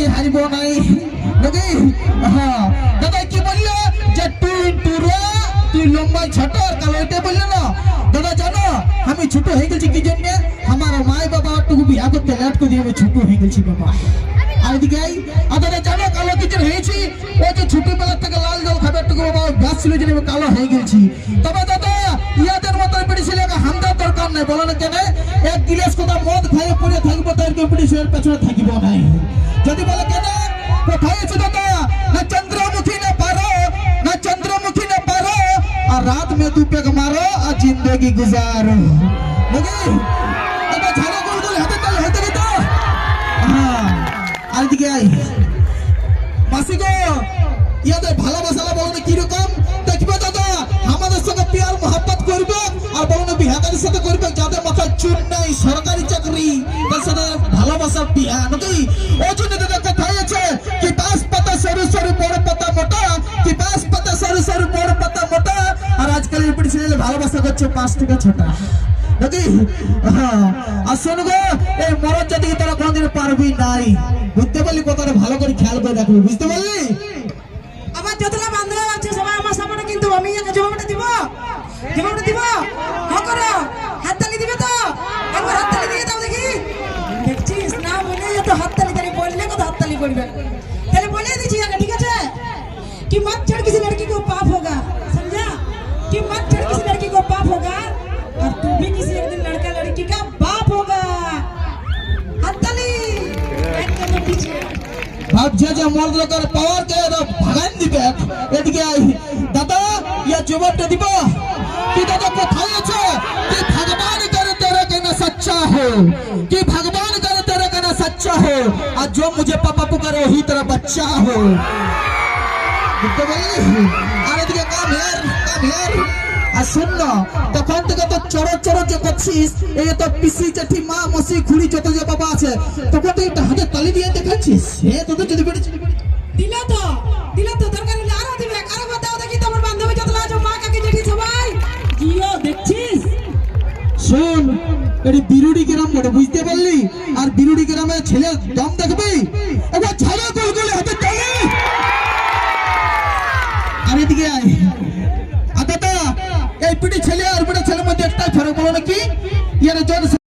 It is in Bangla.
মরদ হারিব নাই হ্যাঁ দাদা কি যে তুই ছোট এটা না দাদা জানো আমি ছোট হয়ে গেছি কি জন্য আমার বাবা টুকু বিয়া করতে লেট করে আমি ছোট হয়ে গেছি বাবা আর এদিকে আর দাদা জানো কালো কি জন্য হয়েছি ও যে ছোটবেলা থেকে লাল জল খাবার টুকু বাবা গাছ ছিল যে আমি কালো হয়ে গেছি তবে দাদা ইয়াদের মতন পিড়ি ছিল হামদার দরকার নাই বলো না কেন কম্পিটিশনের পেছনে থাকিব না যদি বলে কেন? কোথায় দাদা না চন্দ্রমুখী, না পারো। না চন্দ্রমুখী, না পারো। আর রাত মে তু পেগ মারো, আর জিন্দগি গুজারো। হ্যাঁ, কীরকম? দেখবে দাদা, আমাদের সঙ্গে পিয়ার মহাব্বত করবে, আর বলো না বিহাদারের সাথে করবে, যাদের মাথায় চুন নাই, সরকারি ওই দাদা কোথায় কি পাঁচ পাতা, সরু সরু বড় পাতা, মোটা? কি পাঁচ পাতা, সরু সরু বড় পাতা, মোটা? আর আজকালের পিড়ি ছেলে ভালোবাসা করছে পাঁচ থেকে ছটা। হ্যাঁ। গো, এই মরদ জাতিকে তোরা পারবি নাই? বুঝতে পারলি কথাটা? ভালো করে খেয়াল করে রাখবি বুঝতে পারলি? আমার যতটা বান্ধব আছে, সবাই আমার সামনে কিন্তু আমি একে জবাবটা দিব। জবাবটা দিব? বললে কত হাততালি করবে তাহলে বলে দিচ্ছি আগে ঠিক আছে कि मत छड़ किसी लड़की को पाप होगा समझा कि मत छड़ किसी लड़की को पाप होगा और तू भी किसी एक दिन लड़का लड़की का बाप होगा হাততালি এক কানে পিছিয়ে ভাবছে যে মর্দ লোকের পাওয়ার কে এরা ভাগান দিবে এদিকে আই দাদা ইয়া জবাবটা দিব কি দাদা কোথায় আছে কি ভগবান करे तेरे कहना सच्चा हो कि भगवान करे तेरे कहना सच्चा हो और जो मुझे पापा पुकारे वही तेरा बच्चा हो বুঝতে পারলি আর এদিকে কাম হের কাম হের আর শোন না তখন থেকে তো চড় চড় যে করছিস এই তো পিসি জেঠি মা মসি খুড়ি যত যে বাবা আছে তখন তো একটা হাতে তালি দিয়ে দেখাচ্ছিস সে তোদের যদি বেড়ে এটি বিরুডি গ্রাম বলে বুঝতে পারলি? আর বিরুডি গ্রামে ছেলে দম দেখবি? এবার ঝাড়া গোল গোলে হাতে তালি আর এদিকে আয়। আর দাদা এই পিটি ছেলে আর পিটি ছেলের মধ্যে একটাই ফরক বলো নাকি? ইয়ার জন